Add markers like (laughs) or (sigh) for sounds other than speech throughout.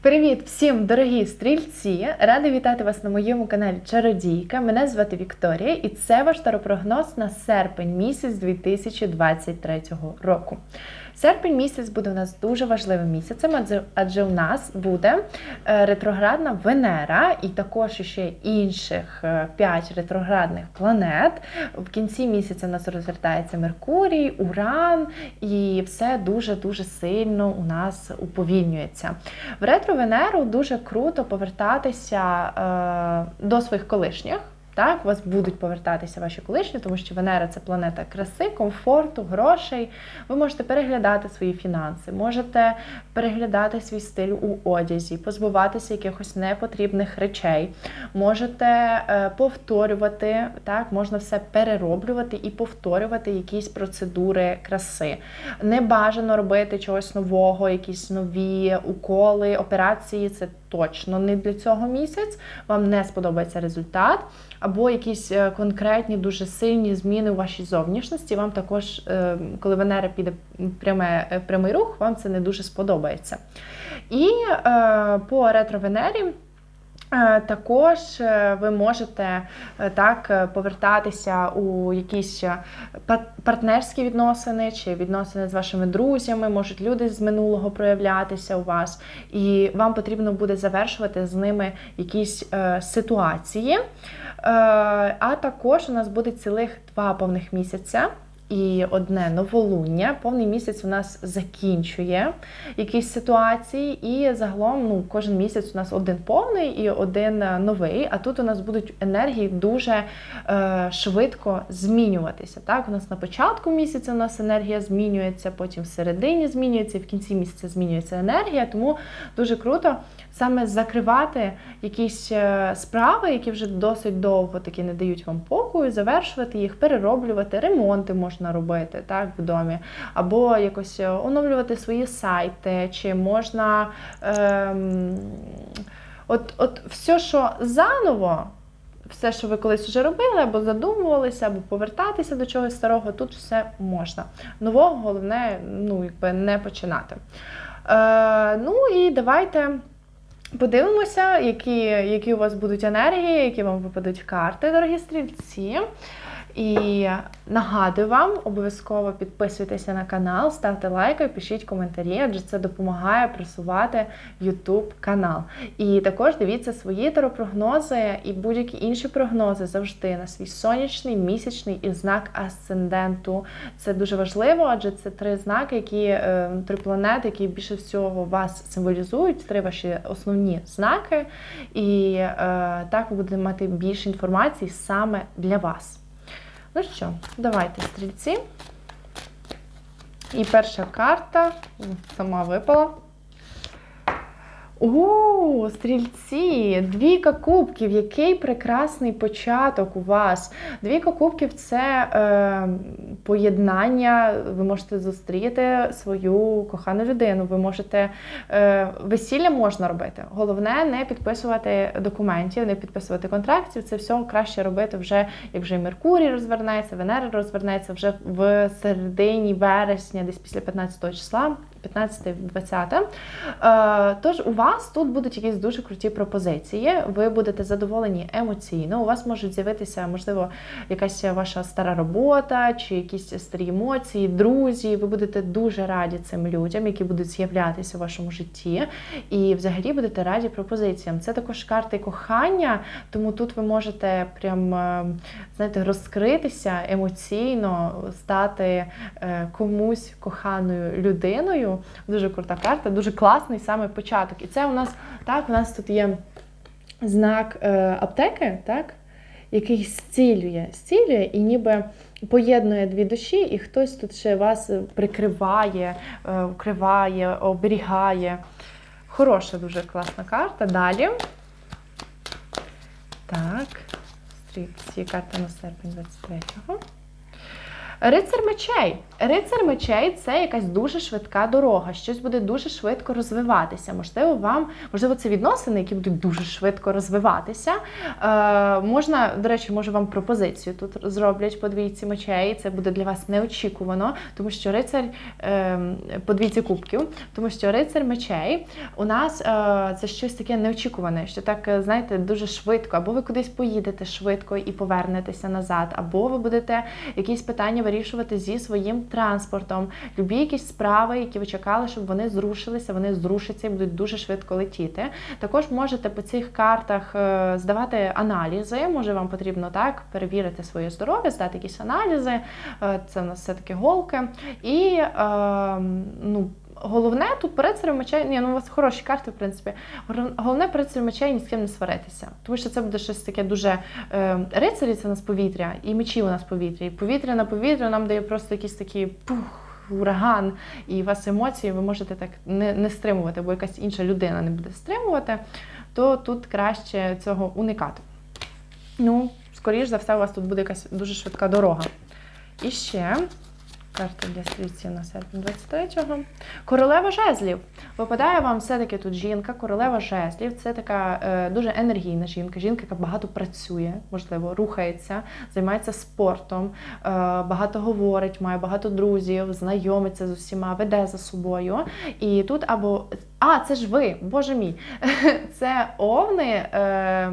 Привіт всім, дорогі стрільці! Рада вітати вас на моєму каналі Чародійка. Мене звати Вікторія, і це ваш таропрогноз на серпень місяць 2023 року. Серпень місяць буде у нас дуже важливим місяцем, адже, адже у нас буде е, ретроградна Венера і також ще інших 5 ретроградних планет. В кінці місяця у нас розвертається Меркурій, Уран, і все дуже-дуже сильно у нас уповільнюється. В ретро-Венеру дуже круто повертатися е, до своїх колишніх. Так, у вас будуть повертатися ваші колишні, тому що Венера це планета краси, комфорту, грошей. Ви можете переглядати свої фінанси, можете переглядати свій стиль у одязі, позбуватися якихось непотрібних речей, можете е, повторювати, так, можна все перероблювати і повторювати якісь процедури краси. Не бажано робити чогось нового, якісь нові уколи, операції. Це точно не для цього місяць. Вам не сподобається результат або якісь е, конкретні, дуже сильні зміни у вашій зовнішності. Вам також, е, коли Венера піде пряме, е, прямий рух, вам це не дуже сподобається. І по ретро-Венері також ви можете так повертатися у якісь партнерські відносини чи відносини з вашими друзями, можуть люди з минулого проявлятися у вас, і вам потрібно буде завершувати з ними якісь ситуації. А також у нас буде цілих два повних місяця і одне новолуння. Повний місяць у нас закінчує якісь ситуації, і загалом ну, кожен місяць у нас один повний і один е, новий. А тут у нас будуть енергії дуже е, швидко змінюватися. Так, у нас на початку місяця у нас енергія змінюється, потім в середині змінюється, і в кінці місяця змінюється енергія. Тому дуже круто саме закривати якісь е, справи, які вже досить довго таки не дають вам покою, завершувати їх, перероблювати, ремонти можна робити так, в домі, або якось е, оновлювати свої сайти, чи можна ем, от, от все, що заново. Все, що ви колись вже робили, або задумувалися, або повертатися до чогось старого, тут все можна. Нового головне ну, якби не починати. Е, Ну і давайте Подивимося, які які у вас будуть енергії, які вам випадуть карти, дорогі стрільці. І нагадую вам, обов'язково підписуйтеся на канал, ставте лайки, пишіть коментарі, адже це допомагає просувати YouTube канал. І також дивіться свої таропрогнози і будь-які інші прогнози завжди на свій сонячний, місячний і знак асценденту. Це дуже важливо, адже це три знаки, які е, три планети, які більше всього вас символізують, три ваші основні знаки. І е, так ви будете мати більше інформації саме для вас. Ну що, давайте стрільці. І перша карта сама випала. У, стрільці, двійка кубків, який прекрасний початок у вас. Двійка кубків це е, поєднання, ви можете зустріти свою кохану людину, ви можете е, весілля можна робити. Головне не підписувати документів, не підписувати контрактів. Це все краще робити вже, як вже Меркурій розвернеться, Венера розвернеться вже в середині вересня, десь після 15 числа. 15-20. Е, тож у вас тут будуть якісь дуже круті пропозиції. Ви будете задоволені емоційно. У вас можуть з'явитися, можливо, якась ваша стара робота чи якісь старі емоції, друзі. Ви будете дуже раді цим людям, які будуть з'являтися у вашому житті. І взагалі будете раді пропозиціям. Це також карти кохання, тому тут ви можете прям е, знаєте, розкритися емоційно, стати е, комусь коханою людиною. Дуже крута карта, дуже класний саме початок. І це у нас так, у нас тут є знак е, аптеки, так, який зцілює, зцілює і ніби поєднує дві душі, і хтось тут ще вас прикриває, е, укриває, оберігає. Хороша, дуже класна карта. Далі. Так, ці карта на серпень 23-го. Рицар мечей. Рицар мечей це якась дуже швидка дорога. Щось буде дуже швидко розвиватися. Можливо, вам, можливо, це відносини, які будуть дуже швидко розвиватися. Е, можна, до речі, може вам пропозицію тут зроблять по двійці мечей. Це буде для вас неочікувано, тому що рицар е, по двійці кубків, тому що рицар мечей у нас е, це щось таке неочікуване, що так, е, знаєте, дуже швидко, або ви кудись поїдете швидко і повернетеся назад, або ви будете якісь питання вирішувати зі своїм транспортом, любі якісь справи, які ви чекали, щоб вони зрушилися, вони зрушаться і будуть дуже швидко летіти. Також можете по цих картах е, здавати аналізи. Може, вам потрібно так перевірити своє здоров'я, здати якісь аналізи. Е, Це у нас все таки голки. І е, ну. Головне тут перед мечей, ні, ну у вас хороші карти, в принципі. Головне перед мечей ні з ким не сваритися. Тому що це буде щось таке дуже е, рицарі це у нас повітря, і мечі у нас повітря. І повітря на повітря нам дає просто якийсь такий пух, ураган, і у вас емоції ви можете так не, не стримувати, бо якась інша людина не буде стримувати, то тут краще цього уникати. Ну, скоріш за все, у вас тут буде якась дуже швидка дорога. І ще карта для стрільців на серпень 23-го. Королева жезлів. Випадає вам все-таки тут жінка, королева жезлів. Це така е, дуже енергійна жінка, жінка, яка багато працює, можливо, рухається, займається спортом, е, багато говорить, має багато друзів, знайомиться з усіма, веде за собою. І тут або. А, це ж ви, боже мій. (laughs) Це овни, е,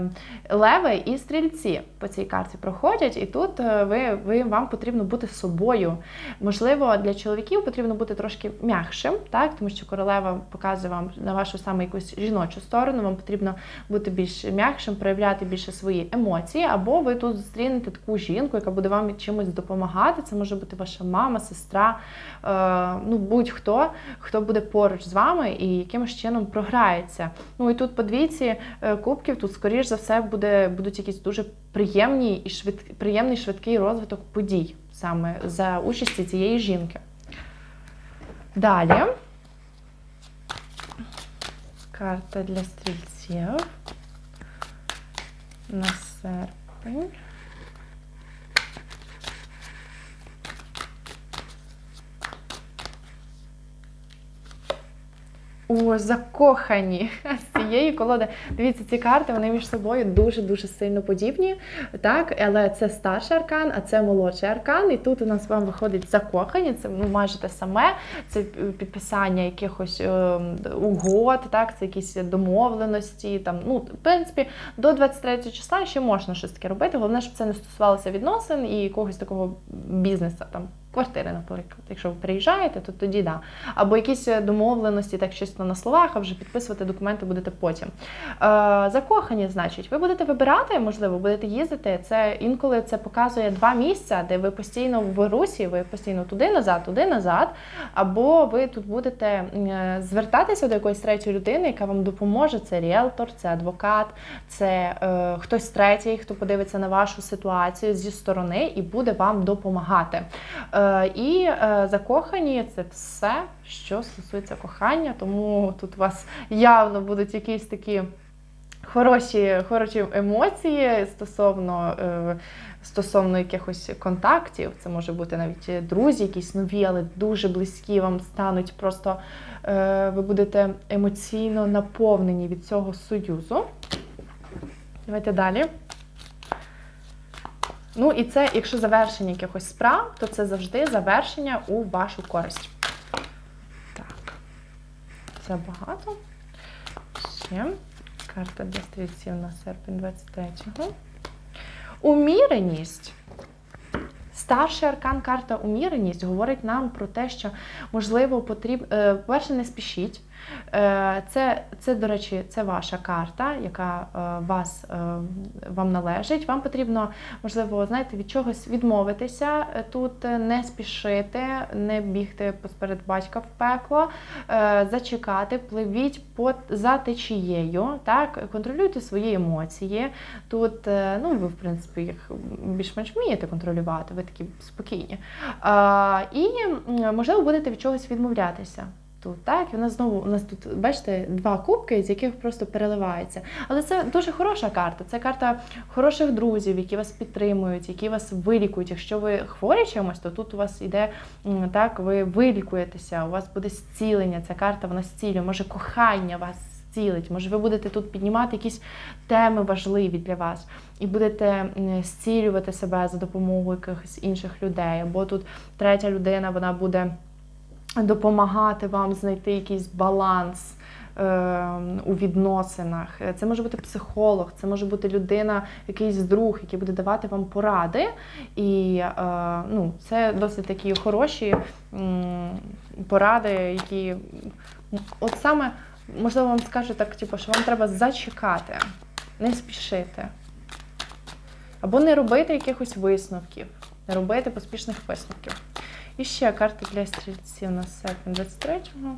леви і стрільці по цій карті проходять, і тут е, ви, ви, вам потрібно бути собою. Можливо, для чоловіків потрібно бути трошки м'якшим, так? тому що королева показує вам на вашу саме якусь жіночу сторону, вам потрібно бути більш м'якшим, проявляти більше свої емоції, або ви тут зустрінете таку жінку, яка буде вам чимось допомагати. Це може бути ваша мама, сестра, е, ну будь-хто, хто буде поруч з вами і якимось чином програється. Ну і тут по двійці е, кубків, тут, скоріш за все, буде, будуть якісь дуже приємні і швид, приємний швидкий розвиток подій саме за участі цієї жінки. Далі. Карта для стрільців. На серпень. О, закохані з цієї колоди. Дивіться, ці карти вони між собою дуже-дуже сильно подібні. Так, але це старший аркан, а це молодший аркан. І тут у нас вам виходить закохані. Це ну, майже те саме. Це підписання якихось е, угод, так, це якісь домовленості. Там, ну, в принципі, до 23 числа ще можна щось таке робити. Головне, щоб це не стосувалося відносин і якогось такого бізнесу. Там, Квартири, наприклад, якщо ви приїжджаєте, то тоді да. Або якісь домовленості, так чисто на словах, а вже підписувати документи будете потім. Е, закохані, значить, ви будете вибирати, можливо, будете їздити. Це інколи це показує два місця, де ви постійно в русі, ви постійно туди назад, туди назад. Або ви тут будете е, звертатися до якоїсь третьої людини, яка вам допоможе. Це ріелтор, це адвокат, це е, хтось третій, хто подивиться на вашу ситуацію зі сторони і буде вам допомагати. Е, і е, закохані це все, що стосується кохання, тому тут у вас явно будуть якісь такі хороші хороші емоції стосовно е, стосовно якихось контактів. Це може бути навіть друзі, якісь нові, але дуже близькі вам стануть. Просто е, ви будете емоційно наповнені від цього союзу. Давайте далі. Ну і це, якщо завершення якихось справ, то це завжди завершення у вашу користь. Так, це багато. Ще карта для стрільців на серпень 23-го. Уміреність. Старший аркан карта уміреність говорить нам про те, що можливо потрібно, перше, не спішіть. Е, Це, це, до речі, це ваша карта, яка е, вас, е, вам належить. Вам потрібно, можливо, знаєте, від чогось відмовитися тут, не спішити, не бігти посеред батька в пекло, зачекати, пливіть по, за течією, так, контролюйте свої емоції. Тут, ну, ви, в принципі, їх більш-менш вмієте контролювати, ви такі спокійні. І, можливо, будете від чогось відмовлятися. Тут. Так, і вона знову у нас тут, бачите, два кубки, з яких просто переливається. Але це дуже хороша карта. Це карта хороших друзів, які вас підтримують, які вас вилікують. Якщо ви хворі чимось, то тут у вас іде так, ви вилікуєтеся, у вас буде зцілення. Ця карта вона зцілює, може кохання вас зцілить. Може, ви будете тут піднімати якісь теми важливі для вас, і будете зцілювати себе за допомогою якихось інших людей. Або тут третя людина вона буде допомагати вам знайти якийсь баланс. е, У відносинах це може бути психолог, це може бути людина, якийсь друг, який буде давати вам поради. І е, ну, це досить такі хороші поради, які от саме можливо вам скаже так, типу, що вам треба зачекати, не спішити. Або не робити якихось висновків, не робити поспішних висновків. І ще карта для стрільців на серпень 23-го.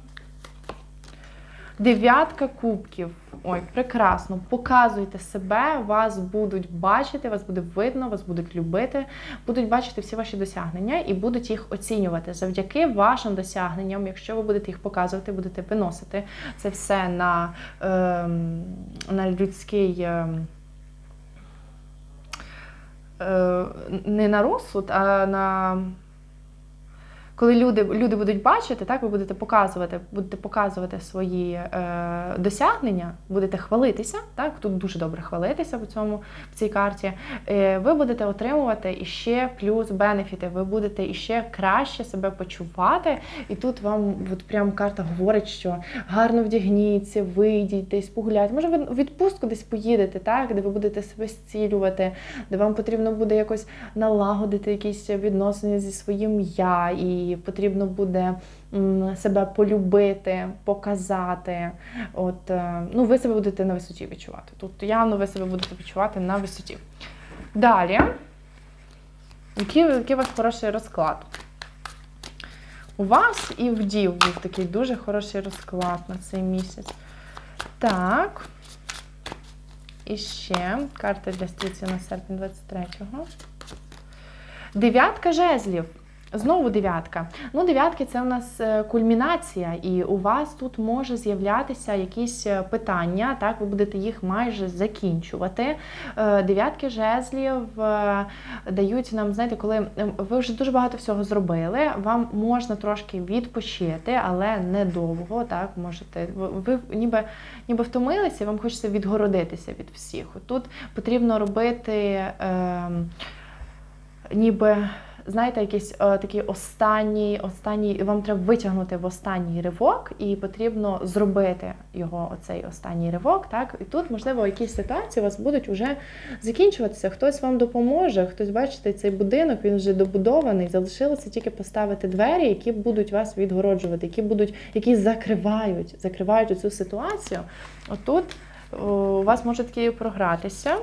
Дев'ятка кубків. Ой, прекрасно. Показуйте себе, вас будуть бачити, вас буде видно, вас будуть любити, будуть бачити всі ваші досягнення і будуть їх оцінювати завдяки вашим досягненням. Якщо ви будете їх показувати, будете виносити це все на, ем, на людський. ем, е, не на розсуд, а на. Коли люди, люди будуть бачити, так ви будете показувати, будете показувати свої е, досягнення, будете хвалитися, так тут дуже добре хвалитися в цьому в цій карті. Е, ви будете отримувати іще плюс бенефіти. Ви будете іще краще себе почувати. І тут вам от прям карта говорить, що гарно вдягніться, вийдіть десь погуляйте. Може, ви відпустку десь поїдете, так де ви будете себе зцілювати, де вам потрібно буде якось налагодити якісь відносини зі своїм я, і потрібно буде себе полюбити, показати. От, е, ну, ви себе будете на висоті відчувати. Тут явно ви себе будете відчувати на висоті. Далі, який, який у вас хороший розклад? У вас і в дів був такий дуже хороший розклад на цей місяць. Так. І ще карта для стрільців на серпень 23-го. Дев'ятка жезлів. Знову дев'ятка. Ну, дев'ятки це у нас е, кульмінація, і у вас тут може з'являтися якісь е, питання, так, ви будете їх майже закінчувати. Е, Дев'ятки жезлів дають нам, знаєте, коли е, ви вже дуже багато всього зробили, вам можна трошки відпочити, але недовго, так, можете. Ви ніби, ніби втомилися, вам хочеться відгородитися від всіх. Тут потрібно робити. Е, ніби знаєте, якийсь е, такий останній, останній, вам треба витягнути в останній ривок, і потрібно зробити його оцей останній ривок. Так, і тут, можливо, якісь ситуації у вас будуть вже закінчуватися. Хтось вам допоможе, хтось бачите, цей будинок він вже добудований. Залишилося тільки поставити двері, які будуть вас відгороджувати, які будуть, які закривають, закривають цю ситуацію. Отут у вас може такі програтися.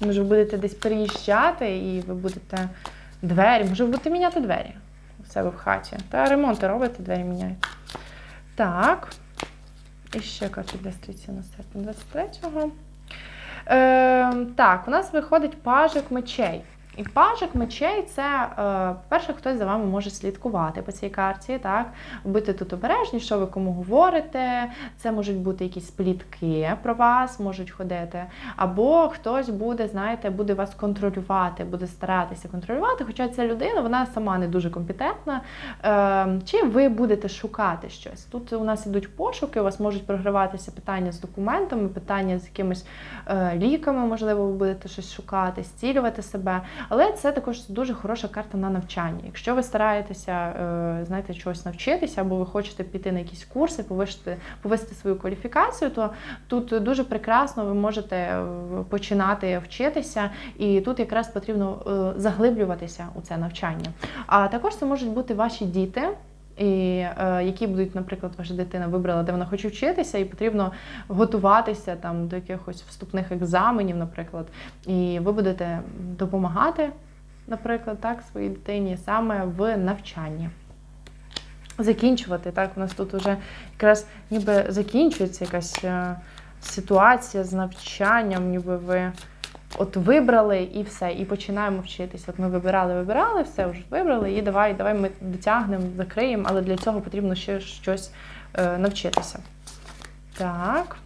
Може, ви будете десь переїжджати, і ви будете двері, може, бути міняти двері у себе в хаті. Та ремонти робите, двері міняєте. Так. І ще для стрільців на серпні 23-го. Е, так, у нас виходить пажик мечей. І пажик мечей це, е, перше, хтось за вами може слідкувати по цій карті, так? Бути тут обережні, що ви кому говорите. Це можуть бути якісь плітки про вас, можуть ходити. Або хтось буде, знаєте, буде вас контролювати, буде старатися контролювати, хоча ця людина вона сама не дуже компетентна. Е, чи ви будете шукати щось? Тут у нас ідуть пошуки, у вас можуть програватися питання з документами, питання з якимись е, ліками, можливо, ви будете щось шукати, зцілювати себе. Але це також дуже хороша карта на навчання. Якщо ви стараєтеся, е, знаєте, чогось навчитися, або ви хочете піти на якісь курси, повищити, повести свою кваліфікацію, то тут дуже прекрасно ви можете е, починати вчитися, і тут якраз потрібно е, заглиблюватися у це навчання. А також це можуть бути ваші діти. І е, які будуть, наприклад, ваша дитина вибрала, де вона хоче вчитися, і потрібно готуватися там до якихось вступних екзаменів, наприклад, і ви будете допомагати, наприклад, так, своїй дитині саме в навчанні. Закінчувати, так, у нас тут вже якраз ніби закінчується якась е, ситуація з навчанням, ніби ви от вибрали і все, і починаємо вчитися. От ми вибирали, вибирали, все вже вибрали, і давай, давай ми дотягнемо, закриємо, але для цього потрібно ще щось е, навчитися. Так.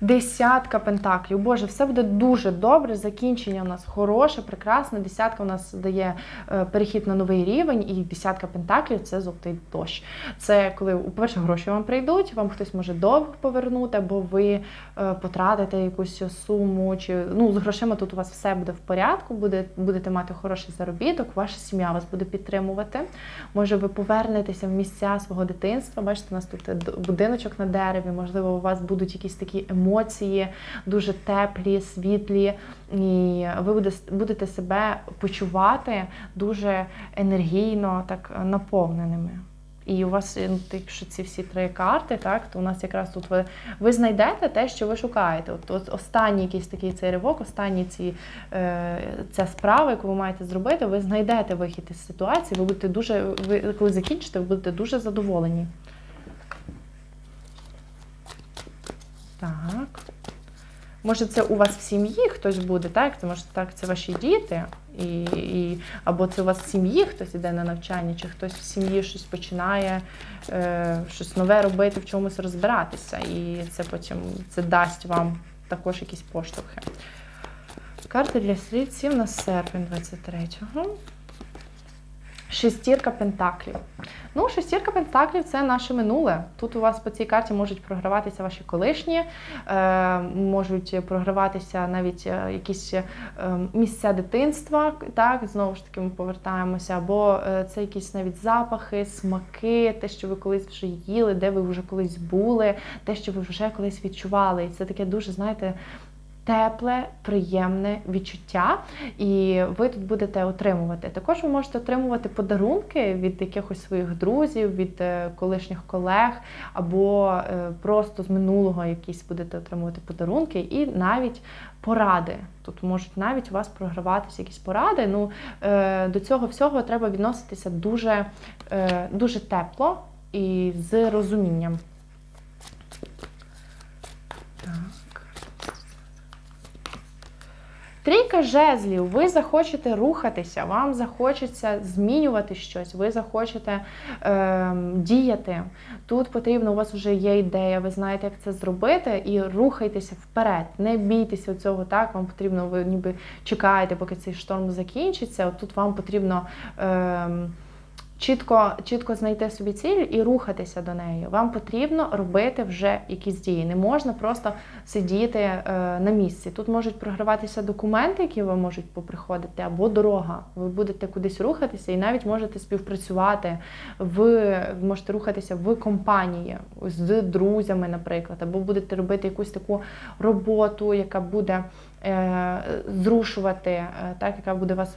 Десятка пентаклів. Боже, все буде дуже добре. Закінчення у нас хороше, прекрасне. Десятка у нас дає е, перехід на новий рівень, і десятка пентаклів це золотий дощ. Це коли, по-перше, гроші вам прийдуть, вам хтось може довго повернути, або ви е, потратите якусь суму. Чи ну з грошима тут у вас все буде в порядку, буде, будете мати хороший заробіток, ваша сім'я вас буде підтримувати. Може, ви повернетеся в місця свого дитинства. Бачите, у нас тут будиночок на дереві, можливо, у вас будуть якісь такі емоції, дуже теплі, світлі, і ви будете себе почувати дуже енергійно, так наповненими. І у вас, ну, якщо ці всі три карти, так, то у нас якраз тут ви, ви знайдете те, що ви шукаєте. От, от останній якийсь такий цей ривок, останні ці, е, ця справа, яку ви маєте зробити, ви знайдете вихід із ситуації, ви будете дуже, ви, коли закінчите, ви будете дуже задоволені. Так. Може, це у вас в сім'ї хтось буде, так? Це може так, це ваші діти, і, і, або це у вас в сім'ї хтось іде на навчання, чи хтось в сім'ї щось починає е, щось нове робити, в чомусь розбиратися. І це потім це дасть вам також якісь поштовхи. Карта для стрільців на серпень 23-го. Шестірка пентаклів. Ну, шестірка пентаклів це наше минуле. Тут у вас по цій карті можуть програватися ваші колишні, е, можуть програватися навіть е, якісь е, місця дитинства. Так, знову ж таки, ми повертаємося, або це якісь навіть запахи, смаки, те, що ви колись вже їли, де ви вже колись були, те, що ви вже колись відчували. І це таке дуже, знаєте. Тепле, приємне відчуття, і ви тут будете отримувати. Також ви можете отримувати подарунки від якихось своїх друзів, від е, колишніх колег, або е, просто з минулого якісь будете отримувати подарунки, і навіть поради. Тут можуть навіть у вас програватися якісь поради. Ну, е, до цього всього треба відноситися дуже, дуже тепло і з розумінням. Трійка жезлів, ви захочете рухатися, вам захочеться змінювати щось, ви захочете е, діяти. Тут потрібно, у вас вже є ідея, ви знаєте, як це зробити, і рухайтеся вперед. Не бійтеся цього, так, вам потрібно, ви ніби чекаєте, поки цей шторм закінчиться. От тут вам потрібно. Е, чітко, чітко знайти собі ціль і рухатися до неї. Вам потрібно робити вже якісь дії. Не можна просто сидіти е, на місці. Тут можуть програватися документи, які вам можуть поприходити, або дорога. Ви будете кудись рухатися і навіть можете співпрацювати. Ви можете рухатися в компанії з друзями, наприклад, або будете робити якусь таку роботу, яка буде. е, Зрушувати, е, так, яка буде вас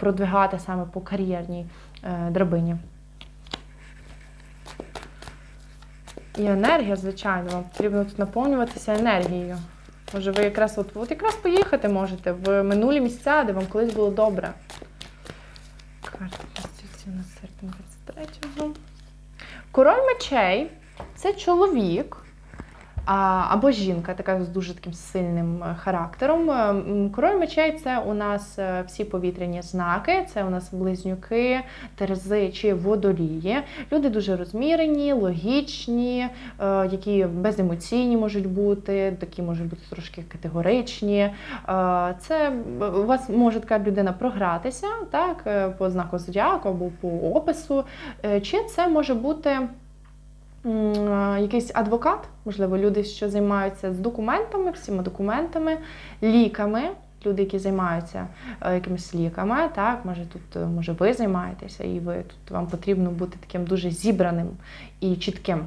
продвигати саме по кар'єрній драбині. І енергія, звичайно, вам потрібно тут наповнюватися енергією. Може, ви якраз от, от якраз поїхати можете в минулі місця, де вам колись було добре. Карта стільців на серпень 23-го. Король мечей це чоловік. Або жінка, така з дуже таким сильним е, характером. Е, Король мечей це у нас е, всі повітряні знаки, це у нас близнюки, терези чи водолії. Люди дуже розмірені, логічні, які беземоційні можуть бути, такі можуть бути трошки категоричні. Це у вас може така людина програтися так, по знаку зодіаку або по опису. Чи це може бути. Якийсь адвокат, можливо, люди, що займаються з документами, всіма документами, ліками, люди, які займаються е, якимись ліками, так, може тут, е, може, ви займаєтеся, і ви тут вам потрібно бути таким дуже зібраним і чітким. Е,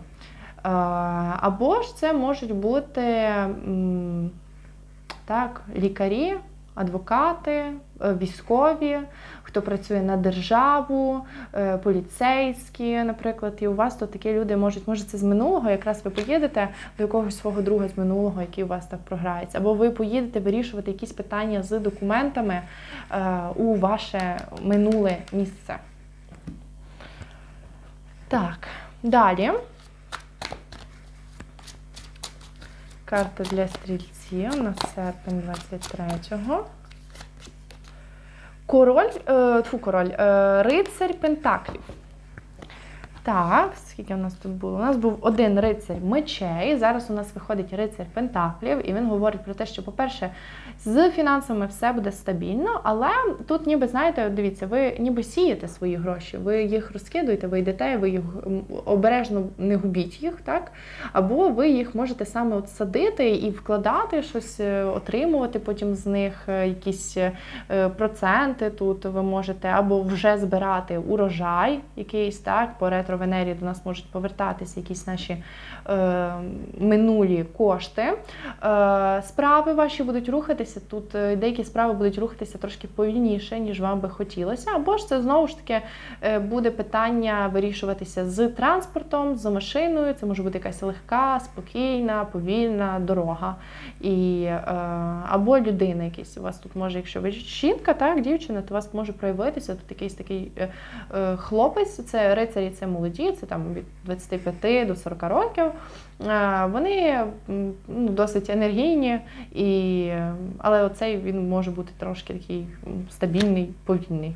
Або ж це можуть бути так, лікарі, адвокати, військові, хто працює на державу, е, поліцейські, наприклад, і у вас тут такі люди можуть, може, це з минулого, якраз ви поїдете до якогось свого друга з минулого, який у вас так програється, або ви поїдете вирішувати якісь питання з документами е, у ваше минуле місце. Так, далі. Карта для стрільців на серпень 23-го. Король, е, тьфу, король, е, рицарь Пентаклів. Так, скільки у нас тут було? У нас був один рицар мечей. Зараз у нас виходить рицар Пентаклів, і він говорить про те, що, по-перше, з фінансами все буде стабільно, але тут, ніби, знаєте, дивіться, ви ніби сієте свої гроші, ви їх розкидуєте, ви йдете, ви їх обережно не губіть їх, так? Або ви їх можете саме от садити і вкладати щось, е, отримувати потім з них е, якісь е, проценти тут ви можете, або вже збирати урожай якийсь, так, по ретро Венері до нас можуть повертатися якісь наші е, минулі кошти. Е, справи ваші будуть рухатися. Тут е, деякі справи будуть рухатися трошки повільніше, ніж вам би хотілося. Або ж це знову ж таки е, буде питання вирішуватися з транспортом, з машиною. Це може бути якась легка, спокійна, повільна дорога. І, е, або людина якась. У вас тут може, якщо ви жінка, так, дівчина, то у вас може проявитися тут якийсь такий е, е, хлопець, це рицарі, це молоді, це там від 25 до 40 років. Е, Вони ну, досить енергійні, і, але оцей він може бути трошки такий стабільний, повільний.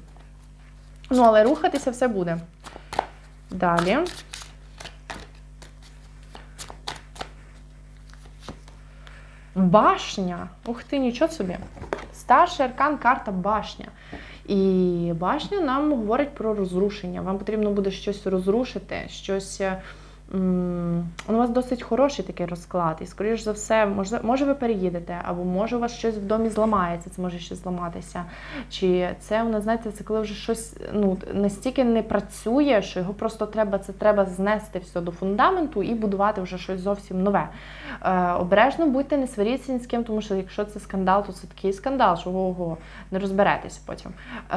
Ну, але рухатися все буде. Далі. Башня. Ух ти, нічого собі. Старший аркан карта башня. І башня нам говорить про розрушення. Вам потрібно буде щось розрушити, щось. У вас досить хороший такий розклад, і, скоріш за все, може, може ви переїдете, або може у вас щось в домі зламається, це може щось зламатися. Чи це у нас, знаєте, це коли вже щось ну, настільки не працює, що його просто треба, це треба знести все до фундаменту і будувати вже щось зовсім нове. Е, обережно будьте, не сваріться ні з ким, тому що якщо це скандал, то це такий скандал, що ого, не розберетеся потім. Е,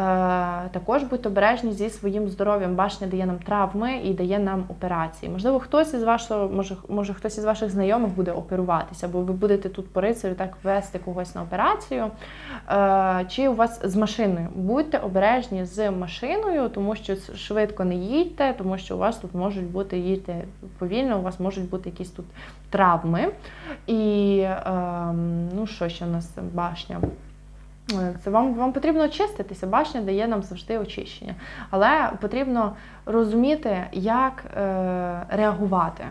також будьте обережні зі своїм здоров'ям. Башня дає нам травми і дає нам операції. Можливо, хтось із вашого, може, може хтось із ваших знайомих буде оперуватися, або ви будете тут по рицарю так вести когось на операцію. Е, чи у вас з машиною. Будьте обережні з машиною, тому що швидко не їдьте, тому що у вас тут можуть бути їдьте повільно, у вас можуть бути якісь тут травми. І ем, ну що ще у нас башня? Це вам, вам потрібно очиститися. Башня дає нам завжди очищення. Але потрібно розуміти, як е, реагувати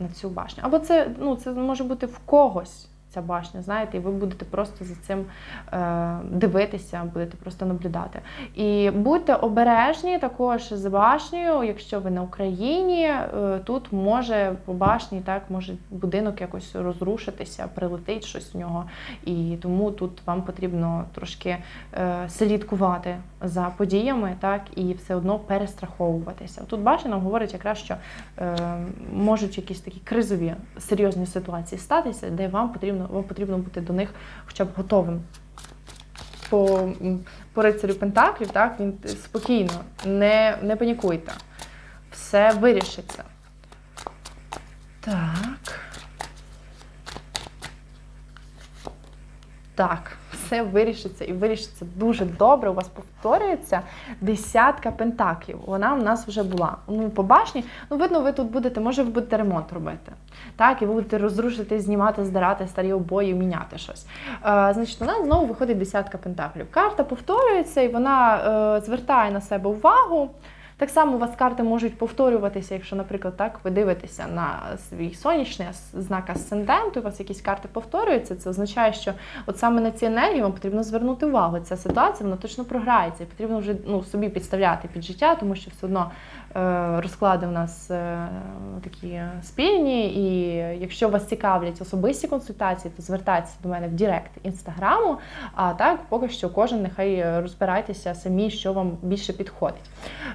на цю башню. Або це, ну, це може бути в когось ця башня, знаєте, і ви будете просто за цим е, дивитися, будете просто наблюдати. І будьте обережні також з башнею, якщо ви на Україні, е, тут може по башні так може будинок якось розрушитися, прилетить щось в нього. І тому тут вам потрібно трошки е, слідкувати за подіями, так і все одно перестраховуватися. Тут башня нам говорить якраз, що можуть якісь такі кризові серйозні ситуації статися, де вам потрібно вам потрібно бути до них хоча б готовим. По, по рицарю Пентаклів, так, він спокійно, не, не панікуйте. Все вирішиться. Так. Так, все вирішиться і вирішиться дуже добре. У вас повторюється десятка пентаклів. Вона у нас вже була. Ну, по башні, ну видно, ви тут будете, може, ви будете ремонт робити. Так, і ви будете розрушити, знімати, здирати старі обої, міняти щось. Е, значить, у нас знову виходить десятка пентаклів. Карта повторюється і вона е, звертає на себе увагу. Так само у вас карти можуть повторюватися, якщо, наприклад, так ви дивитеся на свій сонячний знак асценденту, у вас якісь карти повторюються. Це означає, що от саме на ці енергії вам потрібно звернути увагу. Ця ситуація вона точно програється, і потрібно вже ну, собі підставляти під життя, тому що все одно розклади у нас е, такі спільні. І якщо вас цікавлять особисті консультації, то звертайтеся до мене в Директ інстаграму. А так, поки що кожен нехай розбирайтеся самі, що вам більше підходить.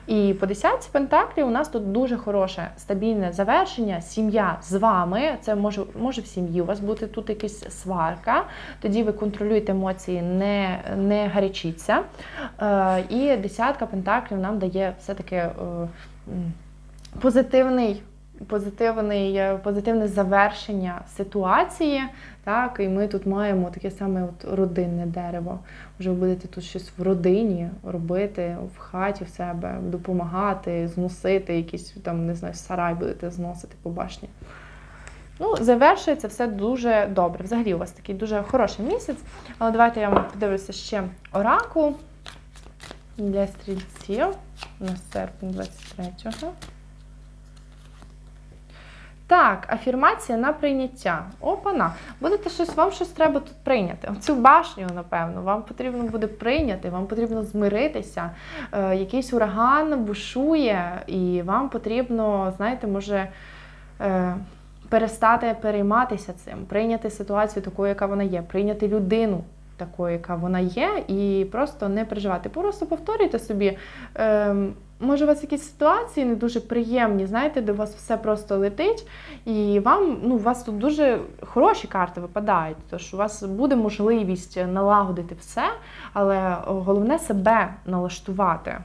І по десятці пентаклів у нас тут дуже хороше стабільне завершення. Сім'я з вами. Це може, може в сім'ї у вас бути тут якась сварка. Тоді ви контролюєте емоції, не, не гарячіться. Е, і десятка пентаклів нам дає все-таки е, позитивний. Позитивний, е, позитивне завершення ситуації, так, і ми тут маємо таке саме от родинне дерево. Вже ви будете тут щось в родині робити, в хаті в себе, допомагати, зносити якийсь там, не знаю, сарай будете зносити по башні. Ну, завершується все дуже добре. Взагалі у вас такий дуже хороший місяць. Але давайте я вам подивлюся ще оракул для стрільців на серпень 23-го. Так, афірмація на прийняття. Опана. Будете щось, вам щось треба тут прийняти. Цю башню, напевно, вам потрібно буде прийняти, вам потрібно змиритися. Е, якийсь ураган бушує, і вам потрібно, знаєте, може. Е, перестати перейматися цим, прийняти ситуацію такою, яка вона є, прийняти людину такою, яка вона є, і просто не переживати. Просто повторюйте собі. Е, Може, у вас якісь ситуації не дуже приємні, знаєте, де у вас все просто летить, і вам, ну, у вас тут дуже хороші карти випадають, тож у вас буде можливість налагодити все, але головне себе налаштувати.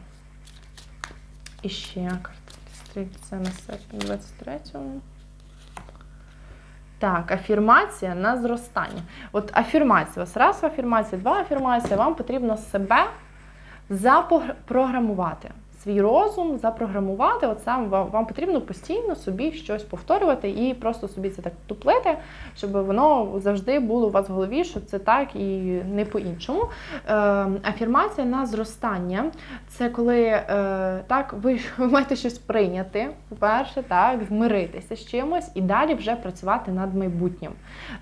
І ще карта стрільця на серпень 23-му. Так, афірмація на зростання. От афірмація, у вас раз афірмація, два афірмація, вам потрібно себе запрограмувати. Свій розум запрограмувати, от сам вам, вам потрібно постійно собі щось повторювати і просто собі це так туплити, щоб воно завжди було у вас в голові, що це так і не по-іншому. Е, афірмація на зростання це коли е, так ви, (laughs) маєте щось прийняти, по-перше, так, змиритися з чимось і далі вже працювати над майбутнім,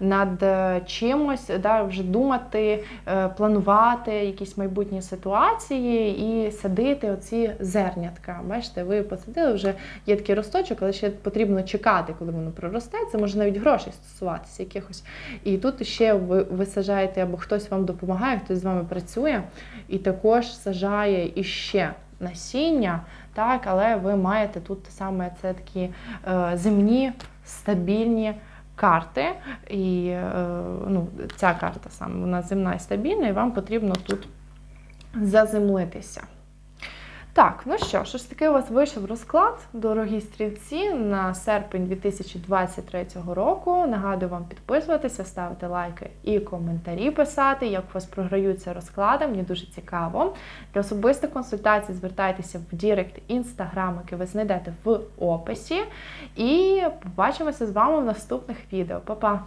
над е, чимось, да, вже думати, е, планувати якісь майбутні ситуації і садити оці зернятка. Бачите, ви посадили, вже є такий росточок, але ще потрібно чекати, коли воно проросте. Це може навіть грошей стосуватися якихось. І тут ще ви, сажаєте, або хтось вам допомагає, хтось з вами працює, і також сажає іще насіння, так, але ви маєте тут саме це такі е, земні стабільні. Карти, і е, ну, ця карта саме вона земна і стабільна, і вам потрібно тут заземлитися. Так, ну що ж, ось такий у вас вийшов розклад, дорогі стрільці, на серпень 2023 року. Нагадую вам підписуватися, ставити лайки і коментарі писати, як у вас програються розклади. Мені дуже цікаво. Для особистих консультацій звертайтеся в Дірект Інстаграм, який ви знайдете в описі. І побачимося з вами в наступних відео. Па-па!